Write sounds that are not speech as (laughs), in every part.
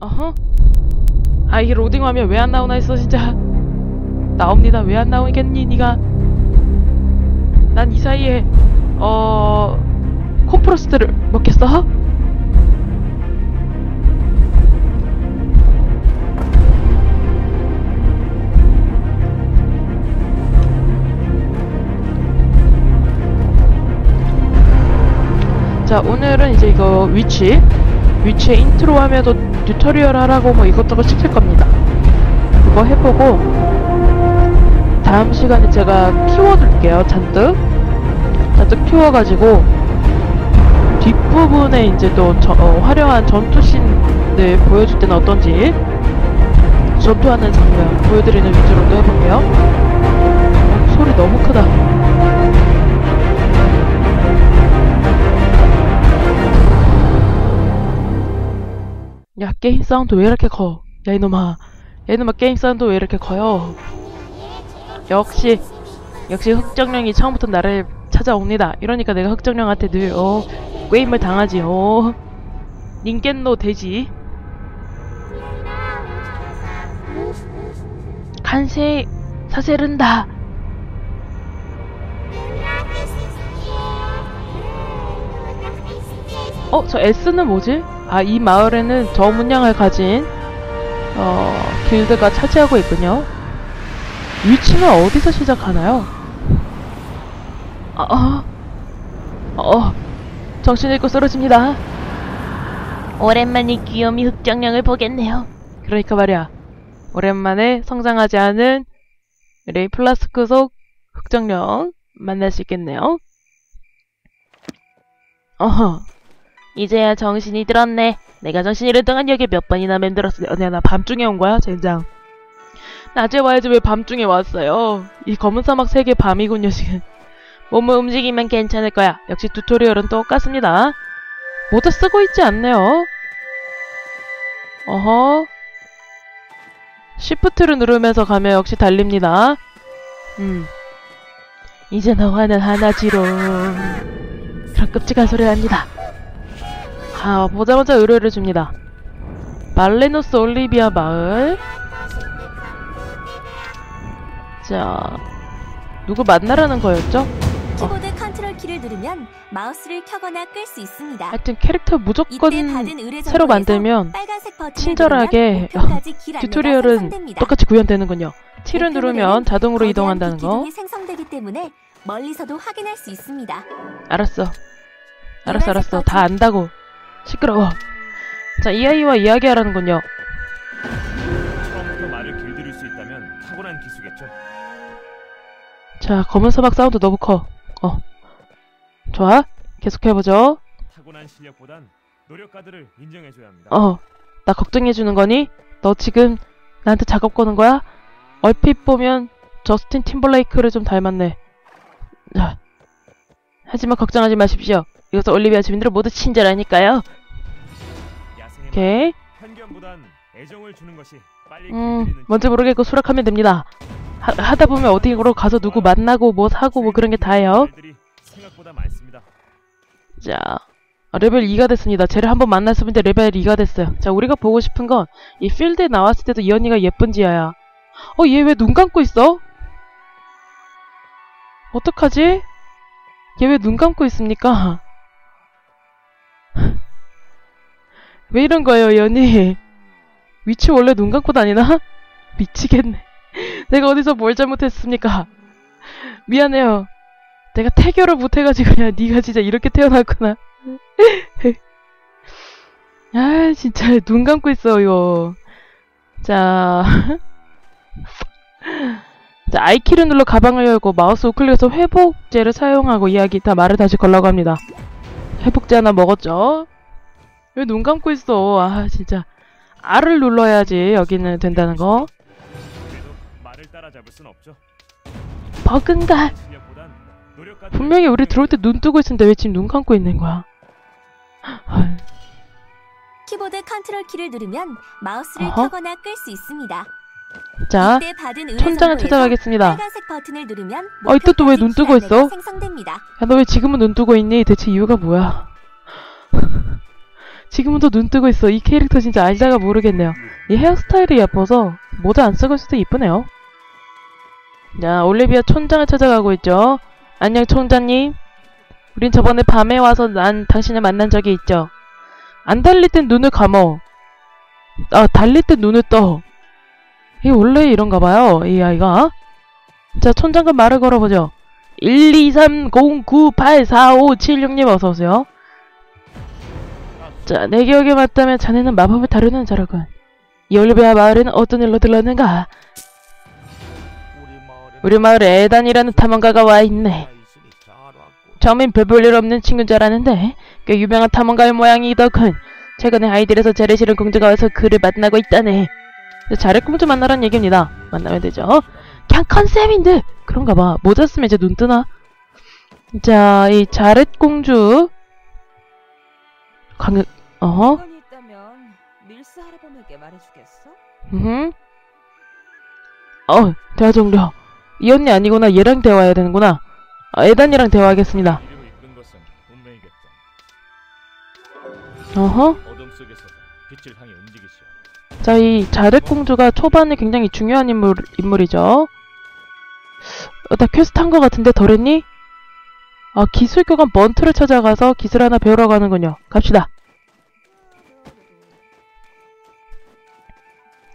어허. 아 이게 로딩 화면 왜 안 나오나 했어 진짜. 나옵니다. 왜 안 나오겠니 니가? 난 이 사이에 어 콤프로스트를 먹겠어? 자 오늘은 이제 이거 위치 위치에 인트로 하면서 튜토리얼 하라고 뭐 이것저것 시킬 겁니다. 그거 해보고 다음 시간에 제가 키워둘게요 잔뜩. 잔뜩 키워가지고 뒷부분에 이제 또 저- 어, 화려한 전투씬을 보여줄 때는 어떤지 전투하는 장면 보여드리는 위주로 또 해볼게요. 소리 너무 크다 야 게임 사운드 왜 이렇게 커? 야 이놈아 야 이놈아 게임 사운드 왜 이렇게 커요? 역시 역시 흑정령이 처음부터 나를 찾아옵니다 이러니까 내가 흑정령한테 늘 어, 게임을 당하지 어 닌겐노 돼지 간세 사세른다 어, 저 S는 뭐지? 아, 이 마을에는 저 문양을 가진 어, 길드가 차지하고 있군요. 위치는 어디서 시작하나요? 아, 어, 어, 정신 잃고 쓰러집니다. 오랜만에 귀요미 흑정령을 보겠네요. 그러니까 말이야. 오랜만에 성장하지 않은 레이 플라스크 속 흑정령 만날 수 있겠네요. 어허. 이제야 정신이 들었네. 내가 정신 잃은 동안 여기 몇 번이나 맴들었어. 어, 내가 나 밤중에 온 거야, 젠장. 낮에 와야지 왜 밤중에 왔어요. 이 검은 사막 세계 밤이군요, 지금. 몸을 움직이면 괜찮을 거야. 역시 튜토리얼은 똑같습니다. 모두 쓰고 있지 않네요. 어허. 시프트를 누르면서 가면 역시 달립니다. 음. 이제 너와는 하나지롱. 그런 끔찍한 소리가 납니다. 아, 보자마자 의뢰를 줍니다. 말레노스 올리비아 마을. 자, 누구 만나라는 거였죠? 키보드 컨트롤 키를 누르면 마우스를 켜거나 끌 수 있습니다. 하여튼 캐릭터 무조건 새로 만들면 친절하게 안내가 튜토리얼은. 똑같이 구현되는군요. T를 누르면 자동으로 이동한다는 거. 생성되기 때문에 멀리서도 확인할 수 있습니다. 알았어. 알았어, 알았어. 다 안다고. 시끄러워. 자, 이 아이와 이야기하라는군요. 처음부터 말을 길들일 수 있다면 탁월한 기수겠죠. 자, 검은 사막 사운드 너무 커. 어. 좋아. 계속해보죠. 타고난 실력보단 노력가들을 인정해줘야 합니다. 어. 나 걱정해주는 거니? 너 지금 나한테 작업 거는 거야? 얼핏 보면 저스틴 팀벌레이크를 좀 닮았네. 자. 하지만 걱정하지 마십시오. 이것은 올리비아 주민들은 모두 친절하니까요. 오케이. 음, 뭔지 모르겠고 수락하면 됩니다. 하, 하다 보면 어디로 가서 누구 만나고 뭐 사고 뭐 그런 게 다예요. 자, 어, 레벨 2가 됐습니다. 쟤를 한번 만났으면 이제 레벨 2가 됐어요. 자, 우리가 보고 싶은 건 이 필드에 나왔을 때도 이 언니가 예쁜 지야야. 어, 얘 왜 눈 감고 있어? 어떡하지? 얘 왜 눈 감고 있습니까? (laughs) 왜 이런 거예요, 이 언니? 위치 원래 눈 감고 다니나? (laughs) 미치겠네. 내가 어디서 뭘 잘못했습니까? 미안해요. 내가 태교를 못해가지고 그냥 네가 진짜 이렇게 태어났구나. (laughs) 아 진짜 눈 감고 있어 이거. 자, 자 I키를 눌러 가방을 열고 마우스 우클릭해서 회복제를 사용하고 이야기 다 말을 다시 걸라고 합니다. 회복제 하나 먹었죠? 왜 눈 감고 있어? 아 진짜 R을 눌러야지 여기는 된다는 거. 노력가들을 분명히 우리 들어올 때 눈 뜨고 있었는데 왜 지금 눈 감고 있는 거야? 아, 키보드 컨트롤 키를 누르면 마우스를 어허. 켜거나 끌 수 있습니다. 자, 천장을 찾아가겠습니다. 어, 이때 또왜 목표까지 눈 뜨고 있어? 야, 너 왜 지금은 눈 뜨고 있니? 대체 이유가 뭐야? (laughs) 지금은 또 눈 뜨고 있어. 이 캐릭터 진짜 알다가 모르겠네요. 이 헤어스타일이 예뻐서 모자 안 쓰고 있어도 이쁘네요. 자, 올리비아 촌장을 찾아가고 있죠. 안녕 촌장님. 우린 저번에 밤에 와서 난 당신을 만난 적이 있죠. 안 달릴 땐 눈을 감어. 아, 달릴 땐 눈을 떠. 이 원래 이런가 봐요, 이 아이가. 자, 촌장과 말을 걸어보죠. 1, 2, 3, 0, 9, 8, 4, 5, 7, 6님 어서오세요. 자, 내 기억에 맞다면 자네는 마법을 다루는 자라군. 이 올리비아 마을에는 어떤 일로 들렀는가? 우리 마을에 에단이라는 탐험가가 와 있네. 처음엔 별볼일 없는 친구인 줄 알았는데 꽤 유명한 탐험가의 모양이더군. 최근에 아이들에서 실은 공주가 와서 그를 만나고 있다네. 자렛 공주 만나란 얘기입니다. 만나면 되죠. 그냥 컨셉인데 그런가 봐. 모자 쓰면 이제 눈 뜨나? 자, 이 자렛 공주 강력 어허 물건이 있다면 밀스 할아범에게 말해주겠어? 음. 어, 대화 종료. 이 언니 아니구나. 얘랑 대화해야 되는구나. 아, 에단이랑 대화하겠습니다. 어허. 자, 이 자렛 공주가 초반에 굉장히 중요한 인물, 인물이죠. 어, 나 퀘스트 한것 같은데 덜 했니? 아, 기술교관 먼트를 찾아가서 기술 하나 배우러 가는군요. 갑시다.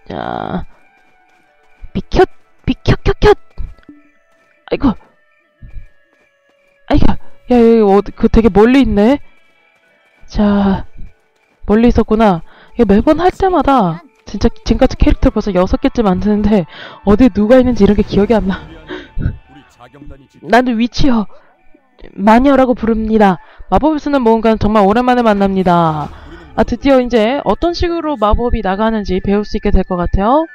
자, 비켜, 비켜켜켜! 아이고, 아이고, 야, 여기 어디, 그 되게 멀리 있네? 자, 멀리 있었구나. 이거 매번 할 때마다 진짜 지금까지 캐릭터 벌써 여섯 개째 만드는데 어디 누가 있는지 이런 게 기억이 안 나. 나는 위치요. 마녀라고 부릅니다. 마법을 쓰는 모험가는 정말 오랜만에 만납니다. 아 드디어 이제 어떤 식으로 마법이 나가는지 배울 수 있게 될 것 같아요.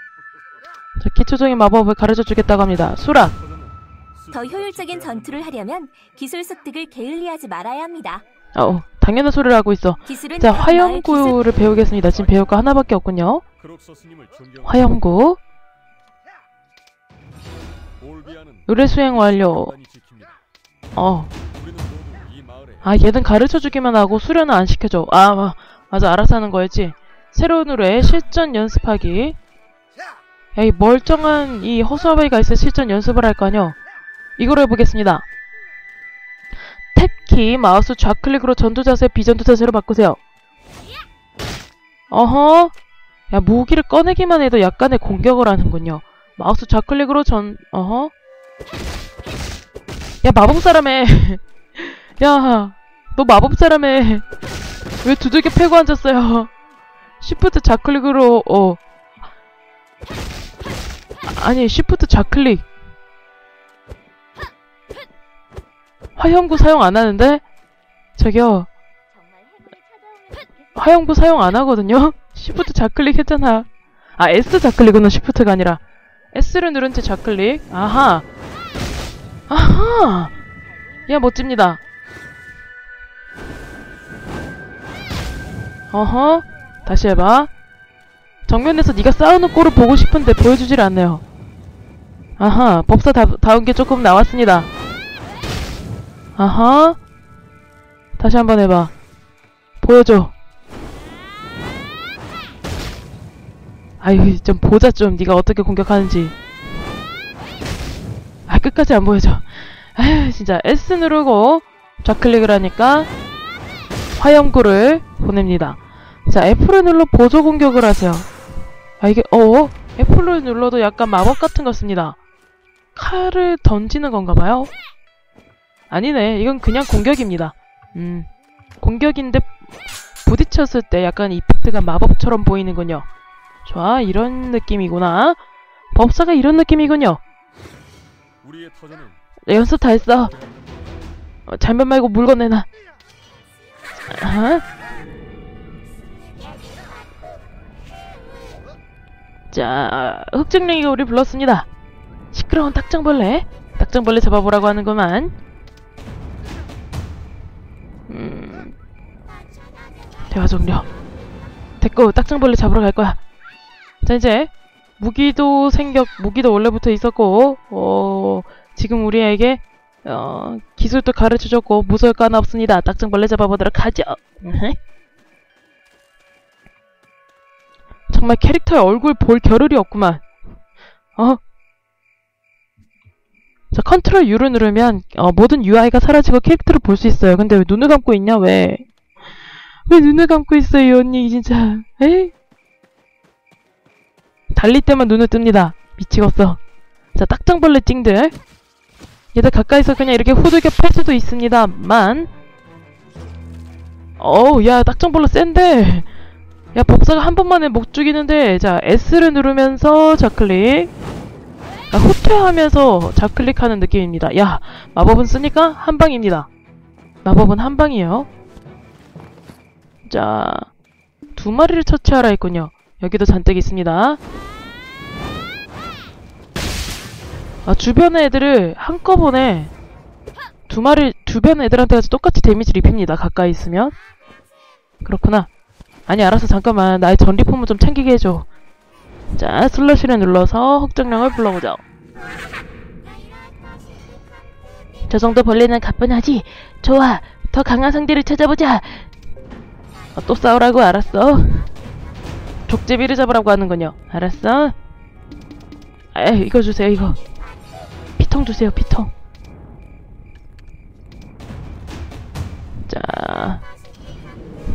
자, 기초적인 마법을 가르쳐 주겠다고 합니다. 수락. 더 효율적인 전투를 하려면 기술 습득을 게을리하지 말아야 합니다. 어, 당연한 소리를 하고 있어. 자, 화염구를 배우겠습니다. 지금 배울 거 하나밖에 없군요. 화염구. 의뢰 수행 완료. 어. 아, 얘는 가르쳐 주기만 하고 수련은 안 시켜줘. 아, 마- 맞아. 알아서 하는 거였지. 새로운 의뢰 실전 연습하기. 야, 이 멀쩡한 이 허수아비가 있어 실전 연습을 할 거 아니야. 이거로 해보겠습니다. 탭키 마우스 좌클릭으로 전투 자세 비전투 자세로 바꾸세요. 어허. 야, 무기를 꺼내기만 해도 약간의 공격을 하는군요. 마우스 좌클릭으로 전, 어허. 야, 마법사람에. (laughs) 야, 너 마법사람에. 왜 두들겨 패고 앉았어요? 시프트 좌클릭으로, 어. 아니, 시프트 좌클릭. 화염구 사용 안 하는데? 저기요. 화염구 사용 안 하거든요? (laughs) 시프트 좌클릭 했잖아. 아, S 좌클릭은 시프트가 아니라. S를 누른 채 좌클릭. 아하. 아하. 야, 멋집니다. 어허. 다시 해봐. 정면에서 네가 싸우는 꼴을 보고 싶은데 보여주질 않네요. 아하. 법사 다, 다운 게 조금 나왔습니다. 아하. 다시 한번 해봐. 보여줘. 아유, 좀 보자 좀. 네가 어떻게 공격하는지. 아, 끝까지 안 보여줘. 아유, 진짜 S 누르고 좌클릭을 하니까 화염구를 보냅니다. 자, F를 눌러 보조 공격을 하세요. 아, 이게, 어? F를 눌러도 약간 마법 같은 거 씁니다. 칼을 던지는 건가 봐요. 아니네. 이건 그냥 공격입니다. 음. 공격인데 부딪혔을 때 약간 이펙트가 마법처럼 보이는군요. 좋아. 이런 느낌이구나. 법사가 이런 느낌이군요. 내 연습 다 했어. 어, 잘못 말고 물건 내놔. 아? 자, 흑증령이가 우리 불렀습니다. 시끄러운 딱정벌레. 딱정벌레 잡아보라고 하는구만. 음. 대화 종료. 됐고, 딱정벌레 잡으러 갈 거야. 자, 이제, 무기도 생겼, 무기도 원래부터 있었고, 어, 지금 우리에게, 어, 기술도 가르쳐줬고, 무서울 거 하나 없습니다. 딱정벌레 잡아보도록 하죠. 정말 캐릭터의 얼굴 볼 겨를이 없구만. 어? 자, 컨트롤 U를 누르면 어, 모든 UI가 사라지고 캐릭터를 볼 수 있어요. 근데 왜 눈을 감고 있냐? 왜? 왜 눈을 감고 있어요, 이 언니 진짜? 에이? 달릴 때만 눈을 뜹니다. 미치겠어. 자, 딱정벌레 찡들. 얘들 가까이서 그냥 이렇게 후들겨 팰 수도 있습니다만 어우, 야, 딱정벌레 센데. 야, 법사가 한 번만에 목 죽이는데, 자, S를 누르면서 좌클릭. 아, 후퇴하면서 좌클릭하는 느낌입니다. 야, 마법은 쓰니까 한 방입니다. 마법은 한 방이에요. 자, 두 마리를 처치하라 했군요. 여기도 잔뜩 있습니다. 아, 주변의 애들을 한꺼번에 두 마리, 주변 애들한테 똑같이 데미지를 입힙니다. 가까이 있으면. 그렇구나. 아니, 알았어. 잠깐만. 나의 전리품을 좀 챙기게 해줘. 자, 슬러시를 눌러서 흑정령을 불러보자. 저 정도 벌레는 가뿐하지. 좋아. 더 강한 상대를 찾아보자. 아, 또 싸우라고 알았어. 족제비를 잡으라고 하는군요. 알았어. 에 이거 주세요. 이거. 피통 주세요. 피통. 자.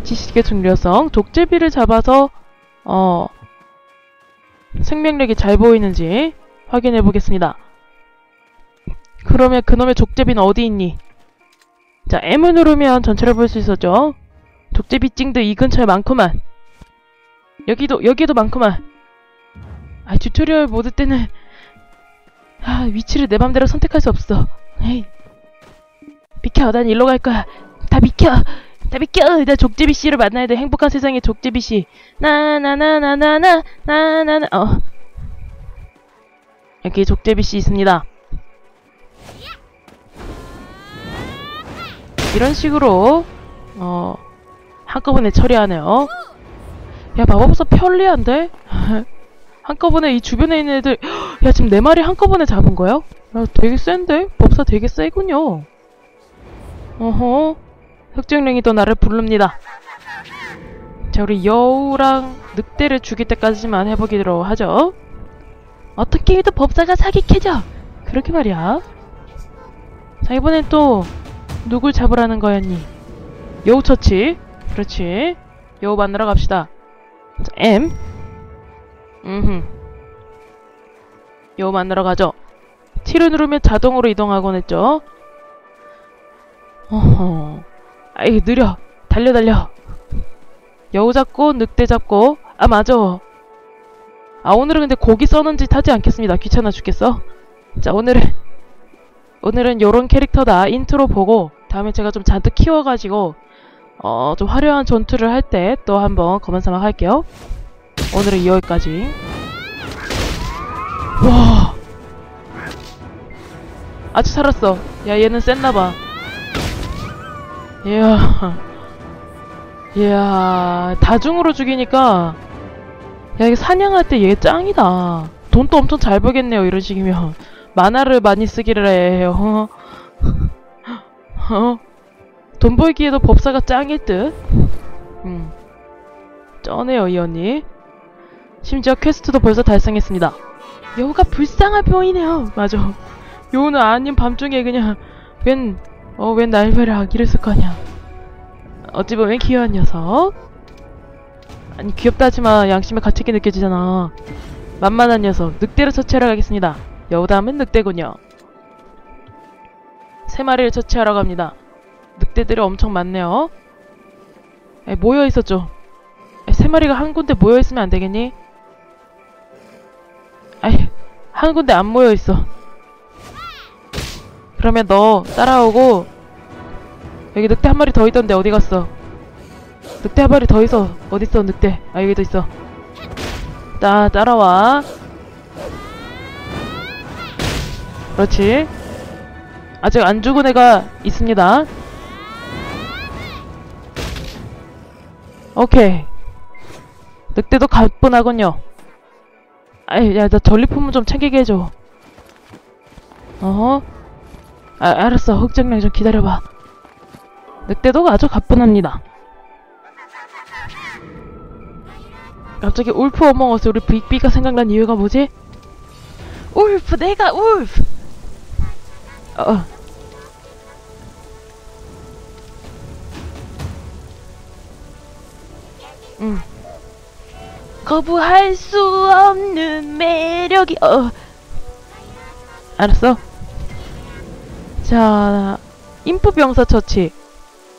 지식의 중요성. 족제비를 잡아서 어 생명력이 잘 보이는지 확인해 보겠습니다. 그러면 그놈의 족제비는 어디 있니? 자, M을 누르면 전체를 볼 수 있었죠. 족제비 찡도 이 근처에 많구만. 여기도 여기도 많구만. 아, 튜토리얼 모드 때는 아, 위치를 내 맘대로 선택할 수 없어. 에이. 비켜, 난 일로 갈 거야. 다 비켜, 다 비켜. 나 족제비 씨를 만나야 돼. 행복한 세상의 족제비 씨. 나나나나나나 나나나. 어. 여기 족제비 씨 있습니다. 이런 식으로 어 한꺼번에 처리하네요. 야 마법사 편리한데? (laughs) 한꺼번에 이 주변에 있는 애들 야 지금 네 마리 한꺼번에 잡은 거야? 야 되게 센데? 법사 되게 세군요. 어허 흑정령이 또 나를 부릅니다. 자 우리 여우랑 늑대를 죽일 때까지만 해보기로 하죠. 어떻게 해도 법사가 사기캐져. 그렇게 말이야. 자 이번엔 또 누굴 잡으라는 거였니? 여우 처치. 그렇지. 여우 만나러 갑시다. 자, M. 음흠. 여우 만나러 가죠. T를 누르면 자동으로 이동하곤 했죠. 어허. 아이, 느려. 달려, 달려. 여우 잡고, 늑대 잡고. 아, 맞아. 아, 오늘은 근데 고기 써는 짓 하지 않겠습니다. 귀찮아 죽겠어. 자, 오늘은, 오늘은 요런 캐릭터다. 인트로 보고, 다음에 제가 좀 잔뜩 키워가지고, 어, 좀 화려한 전투를 할 때 또 한번 검은사막 할게요. 오늘은 2월까지. 와. 아주 살았어. 야, 얘는 셌나봐. 이야. 이야, 다중으로 죽이니까, 야, 이게 사냥할 때 얘 짱이다. 돈도 엄청 잘 벌겠네요, 이런 식이면. 만화를 많이 쓰기를 해요. (laughs) 어? 돈 벌기에도 법사가 짱일 듯? 음. 쩌네요, 이 언니. 심지어 퀘스트도 벌써 달성했습니다. 여우가 불쌍해 보이네요. 맞아. 여우는 아닌 밤중에 그냥, 웬, 어, 웬 날벼락 이랬을 거냐. 어찌 보면 귀여운 녀석. 아니, 귀엽다지만 양심의 가책이 느껴지잖아. 만만한 녀석. 늑대를 처치하러 가겠습니다. 여우 다음은 늑대군요. 세 마리를 처치하러 갑니다. 늑대들이 엄청 많네요. 에, 모여 있었죠. 에, 세 마리가 한 군데 모여 있으면 안 되겠니? 아이, 한 군데 안 모여 있어. 그러면 너 따라오고 여기 늑대 한 마리 더 있던데 어디 갔어? 늑대 한 마리 더 있어. 어디 있어 늑대? 아 여기도 있어. 따 따라와. 그렇지. 아직 안 죽은 애가 있습니다. 오케이. 늑대도 가뿐하군요. 아이, 야, 나 전리품은 좀 챙기게 해줘. 어허. 아, 알았어. 흑정령 좀 기다려봐. 늑대도 아주 가뿐합니다. 갑자기 울프 어몽어스 우리 빅비가 생각난 이유가 뭐지? 울프 내가 울프 어 응. 거부할 수 없는 매력이 어 알았어 자 인프 병사 처치.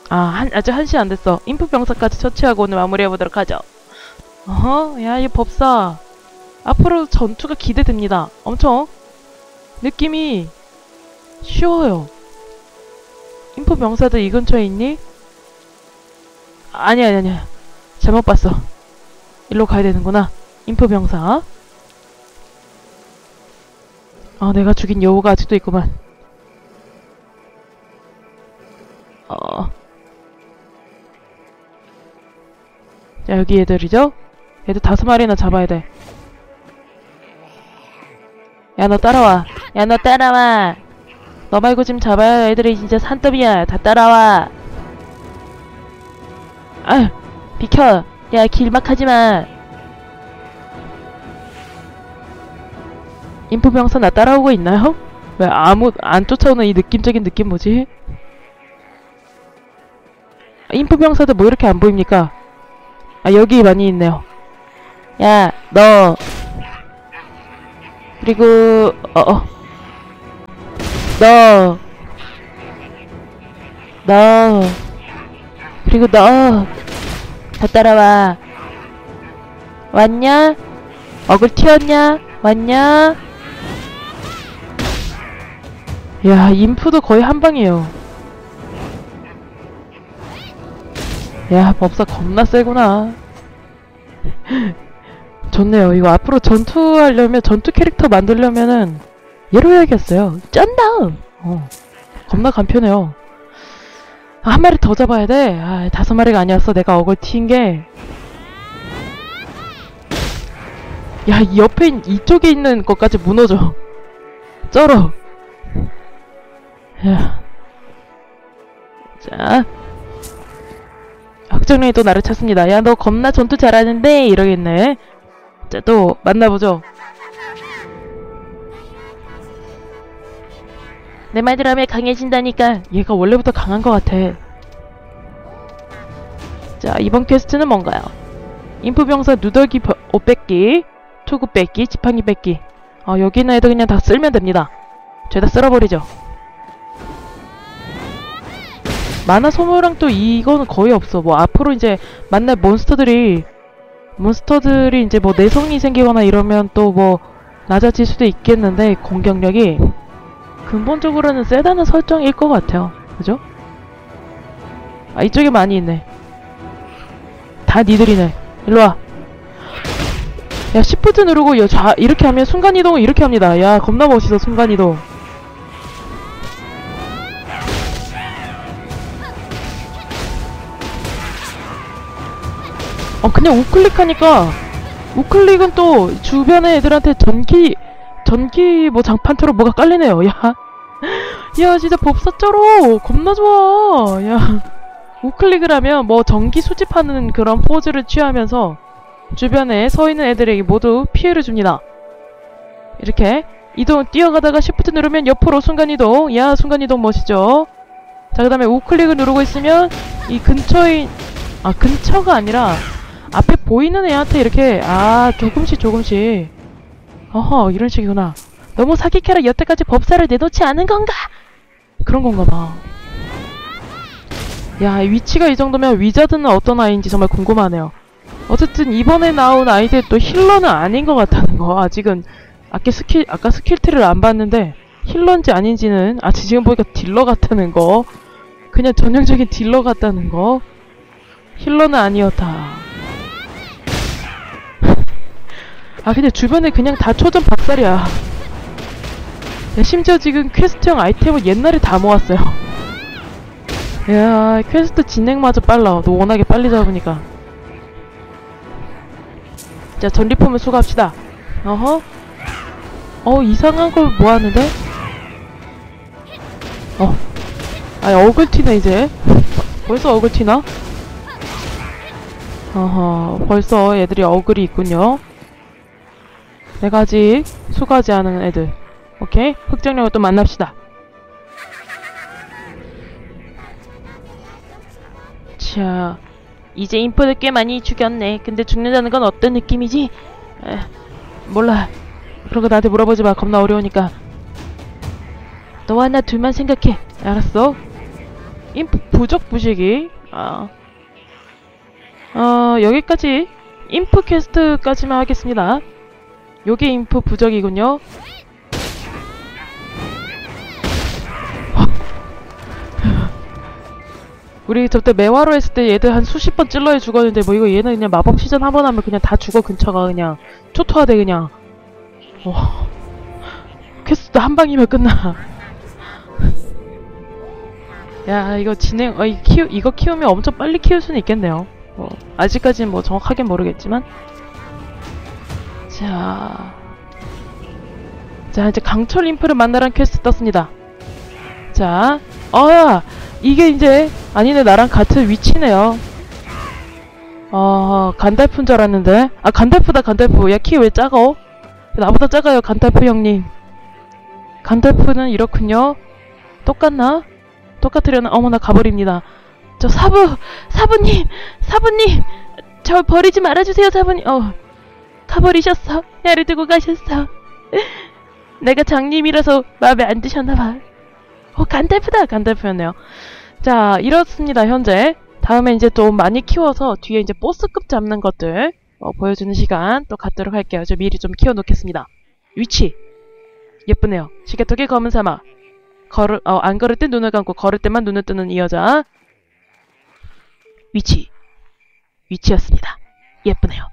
아 한 아직 한 시 안 됐어. 인프 병사까지 처치하고 오늘 마무리해 보도록 하죠. 어허 야 이 법사. 앞으로 전투가 기대됩니다. 엄청 느낌이 쉬워요. 인프 병사들 이 근처에 있니? 아니 아니 아니. 잘못 봤어. 일로 가야 되는구나. 인프 병사. 아 내가 죽인 여우가 아직도 있구만 어. 자 여기 애들이죠? 애들 다섯 마리나 잡아야 돼 야 너 따라와 야 너 따라와 너 말고 지금 잡아야 할 애들이 진짜 산더미야 다 따라와 아휴 비켜 야 길막하지 마 인프병사 나 따라오고 있나요? 왜 아무 안 쫓아오는 이 느낌적인 느낌 뭐지? 인프병사들 뭐 이렇게 안 보입니까? 아 여기 많이 있네요 야 너 그리고 어어 너 너 그리고 너 다 따라와. 왔냐? 어글 튀었냐? 왔냐? 야, 인프도 거의 한 방이에요. 야, 법사 겁나 세구나. (laughs) 좋네요. 이거 앞으로 전투하려면, 전투 캐릭터 만들려면은, 얘로 해야겠어요. 쩐다음! 어. 겁나 간편해요. 아, 한 마리 더 잡아야 돼. 아, 다섯 마리가 아니었어. 내가 어글 튄 게. 야, 이 옆에 있- 이쪽에 있는 것까지 무너져. 쩔어. 야. 자. 확정령이 또 나를 찾습니다. 야, 너 겁나 전투 잘하는데? 이러겠네. 자, 또 만나보죠. 내 말대로 하면 강해진다니까. 얘가 원래부터 강한 것 같아. 자, 이번 퀘스트는 뭔가요? 인프병사 누더기 벼- 옷 뺏기, 투구 뺏기, 지팡이 뺏기. 어, 여기 있는 애들 그냥 다 쓸면 됩니다. 죄다 쓸어버리죠. 만화 소모랑 또 이거는 거의 없어. 뭐 앞으로 이제 만날 몬스터들이 몬스터들이 이제 뭐 내성이 생기거나 이러면 또 뭐 낮아질 수도 있겠는데 공격력이 근본적으로는 세다는 설정일 것 같아요. 그죠? 아 이쪽에 많이 있네. 다 니들이네. 일로와. 야 시프트 누르고 여, 좌, 이렇게 하면 순간이동을 이렇게 합니다. 야 겁나 멋있어 순간이동. 어 그냥 우클릭하니까 우클릭은 또 주변의 애들한테 전기 전기 뭐 장판처럼 뭐가 깔리네요. 야, (laughs) 야 진짜 법사 쩔어. 겁나 좋아. 야, 우클릭을 하면 뭐 전기 수집하는 그런 포즈를 취하면서 주변에 서 있는 애들에게 모두 피해를 줍니다. 이렇게 이동 뛰어가다가 시프트 누르면 옆으로 순간 이동. 야, 순간 이동 멋있죠? 자, 그 다음에 우클릭을 누르고 있으면 이 근처에 아 근처가 아니라 앞에 보이는 애한테 이렇게 아 조금씩 조금씩. 어허 이런 식이구나. 너무 사기캐라 여태까지 법사를 내놓지 않은 건가? 그런 건가 봐 야 위치가 이 정도면 위자드는 어떤 아이인지 정말 궁금하네요. 어쨌든 이번에 나온 아이들 또 힐러는 아닌 것 같다는 거. 아직은 아까 스킬 아까 스킬트를 안 봤는데 힐러인지 아닌지는 아 지금 보니까 딜러 같다는 거. 그냥 전형적인 딜러 같다는 거. 힐러는 아니었다 아 근데 주변에 그냥 다 초전 박살이야. 야, 심지어 지금 퀘스트형 아이템을 옛날에 다 모았어요. 야 퀘스트 진행마저 빨라. 너 워낙에 빨리 잡으니까. 자 전리품을 수거합시다. 어허? 어 이상한 걸 모았는데? 어. 아 어글티네 이제. 벌써 어글티나? 어허, 벌써 애들이 어글이 있군요. 내가 아직 수고하지 않은 애들. 오케이? 흑정령을 또 만납시다. 자, 이제 인포를 꽤 많이 죽였네. 근데 죽는다는 건 어떤 느낌이지? 에, 몰라. 그런 거 나한테 물어보지 마. 겁나 어려우니까. 너와 나 둘만 생각해. 알았어? 인프 부적 부시기. 아. 어, 여기까지 인프 퀘스트까지만 하겠습니다. 요게 인프 부적이군요. (laughs) 우리 저때 매화로 했을 때 얘들 한 수십 번 찔러야 죽었는데 뭐 이거 얘는 그냥 마법 시전 한 번 하면 그냥 다 죽어 근처가 그냥. 초토화돼 그냥. 와. 퀘스트 한 방이면 끝나. (laughs) 야 이거 진행 어, 이 키우 이거 키우면 엄청 빨리 키울 수는 있겠네요. 뭐 아직까지는 뭐 정확하게 모르겠지만 자, 자 이제 강철 인프를 만나라는 퀘스트 떴습니다. 자, 아 이게 이제 아니네 나랑 같은 위치네요. 어 간달프인 줄 알았는데 아 간달프다 간달프 야 키 왜 작어? 나보다 작아요 간달프 형님. 간달프는 이렇군요. 똑같나? 똑같으려나? 어머나 가버립니다. 저 사부 사부님 사부님 저 버리지 말아주세요 사부님. 어. 가버리셨어. 애를 두고 가셨어. 내가 장님이라서 마음에 안 드셨나봐. 어, 간달프다. 간달프였네요. 자, 이렇습니다, 현재. 다음에 이제 좀 많이 키워서 뒤에 이제 보스급 잡는 것들 어, 보여주는 시간 또 갖도록 할게요. 저 미리 좀 키워놓겠습니다. 위치. 예쁘네요. 시계토끼 검은 사막. 걸을, 어, 안 걸을 때 눈을 감고 걸을 때만 눈을 뜨는 이 여자. 위치. 위치였습니다. 예쁘네요.